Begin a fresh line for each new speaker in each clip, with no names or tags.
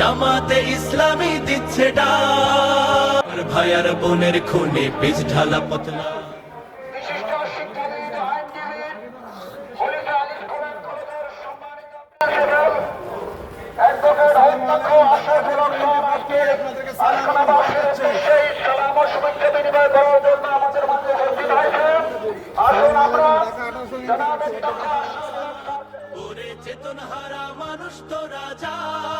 জামাতে ইসলামী দিচ্ছে ডাক। ভাইয়ার বোনের খুনে পিছ ঢালা পতলা। ওরে চেতনহারা মানুষ তো যাক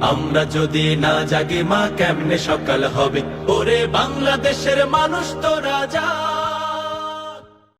আমরা যদি না জাগি মা কেমনে সকাল হবে? ওরে বাংলাদেশের মানুষ তো যা